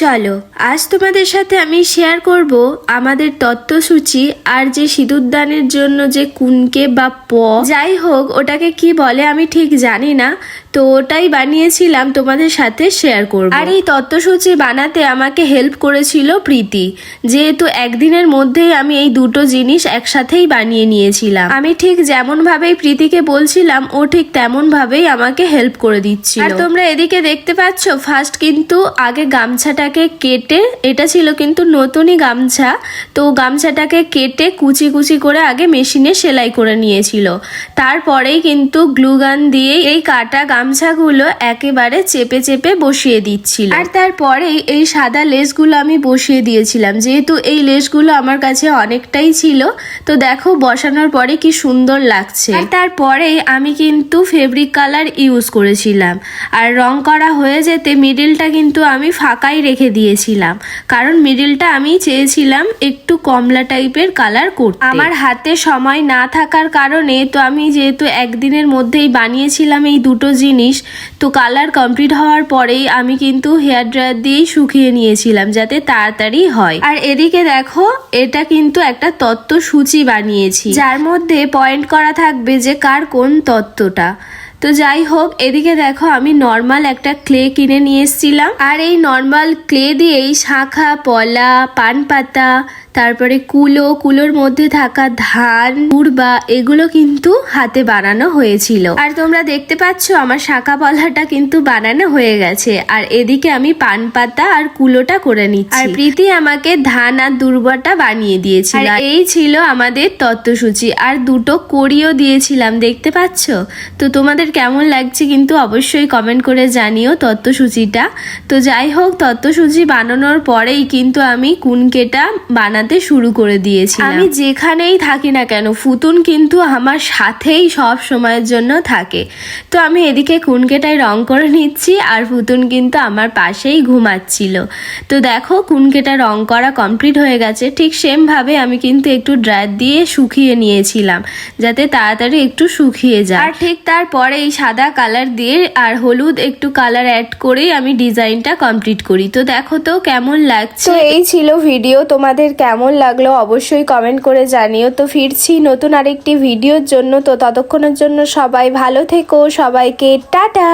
চলো, আজ তোমাদের সাথে আমি শেয়ার করব আমাদের তত্ত্বসূচি আর যে সিঁদুরদানের জন্য যে কুনকে বা প। যাই হোক, ওটাকে কি বলে আমি ঠিক জানি না তো ওটাই বানিয়েছিলাম তোমাদের সাথে শেয়ার করব। আর এই তত্ত্বসূচি বানাতে আমাকে হেল্প করেছিল প্রীতি যেহেতু একদিনের মধ্যেই আমি এই দুটো জিনিস একসাথেই বানিয়ে নিয়েছিলাম। আমি ঠিক যেমন ভাবেই প্রীতিকে বলছিলাম ও ঠিক তেমন ভাবেই আমাকে হেল্প করে দিচ্ছিল। আর তোমরা এদিকে দেখতে পাচ্ছ ফার্স্ট কিন্তু আগে গামছাটাকে কেটে এটা ছিল কিন্তু নতুনই গামছা তো গামছাটাকে কেটে কুচি কুচি করে আগে মেশিনে সেলাই করে নিয়েছিল। তারপরেই কিন্তু গ্লুগান দিয়ে এই কাটা গামছাগুলো একেবারে চেপে চেপে বসিয়ে দিচ্ছিল। আর তারপরেই এই সাদা লেসগুলো আমি বসিয়ে দিয়েছিলাম। যেহেতু এই লেসগুলো আমার কাছে অনেকটাই ছিল, তো দেখো বসানোর পরে কি সুন্দর লাগছে। আর তারপরেই আমি কিন্তু ফেব্রিক কালার ইউজ করেছিলাম। আর রং করা হয়ে যেতে মিডিলটা কিন্তু আমি ফাঁকাই রেখে দিয়েছিলাম। কারণ মিডিলটা আমি চেয়েছিলাম একটু কমলা টাইপের কালার করতে। আমার হাতে সময় না থাকার কারণে তো আমি যেহেতু একদিনের মধ্যেই বানিয়েছিলাম এই দুটো জিনিস তো কালার কমপ্লিট হওয়ার পরেই আমি কিন্তু হেয়ার ড্রায়ার দিয়েই শুকিয়ে নিয়েছিলাম যাতে তাড়াতাড়ি হয়। আর এদিকে দেখো, এটা কিন্তু একটা তত্ত্ব সূচি বানিয়েছি, যার মধ্যে পয়েন্ট করা থাকবে যে কার কোন তত্ত্বটা। তো যাই হোক, এদিকে দেখো আমি নর্মাল একটা ক্লে কিনে নিয়ে এসেছিলাম। আর এই নর্মাল ক্লে দিয়েই শাখা, পলা পান পাতা তারপরে কুলো, কুলোর মধ্যে থাকা ধান উড়বা এগুলো কিন্তু হাতে বানানো হয়েছিল। আর তোমরা দেখতে পাচ্ছ আমার শাখা পলাটা কিন্তু বানানো হয়ে গেছে। আর এদিকে আমি পান পাতা আর কুলোটা করে নিচ্ছি। আর প্রীতি আমাকে ধান আর দুর্বাটা বানিয়ে দিয়েছিল। আর এই ছিল আমাদের তত্ত্বসূচি। আর দুটো কড়িও দিয়েছিলাম, দেখতে পাচ্ছ? তো তোমাদের কেমন লাগছে কিন্তু অবশ্যই কমেন্ট করে জানিও তত্ত্বসূচিটা। তো যাই হোক, তত্ত্বসূচি বানানোর পরেই কিন্তু আমি কুনকেটা বানাতে শুরু করে দিয়েছি আমি যেখানেই থাকি না কেন ফুতুন কিন্তু আমার সাথেই সব সময়ের জন্য থাকে। তো আমি এদিকে কুনকেটায় রং করে নিচ্ছি আর ফুতুন কিন্তু আমার পাশেই ঘুমাচ্ছিল। তো দেখো কুনকেটা রং করা কমপ্লিট হয়ে গেছে। ঠিক সেম ভাবে আমি কিন্তু একটু ড্রায়ার দিয়ে শুকিয়ে নিয়েছিলাম যাতে তাড়াতাড়ি একটু শুকিয়ে যায়। আর ঠিক তারপরে এই সাদা কালার দিয়ে আর হলুদ একটু কালার অ্যাড করেই আমি ডিজাইনটা কমপ্লিট করি। তো দেখো তো কেমন লাগছে। এই ছিল ভিডিও তোমাদের কেমন লাগল অবশ্যই কমেন্ট করে জানিও। তো ফিরছি নতুন আরেকটি ভিডিওর জন্য। তো ততক্ষণের জন্য সবাই ভালো থেকো। সবাইকে টাটা!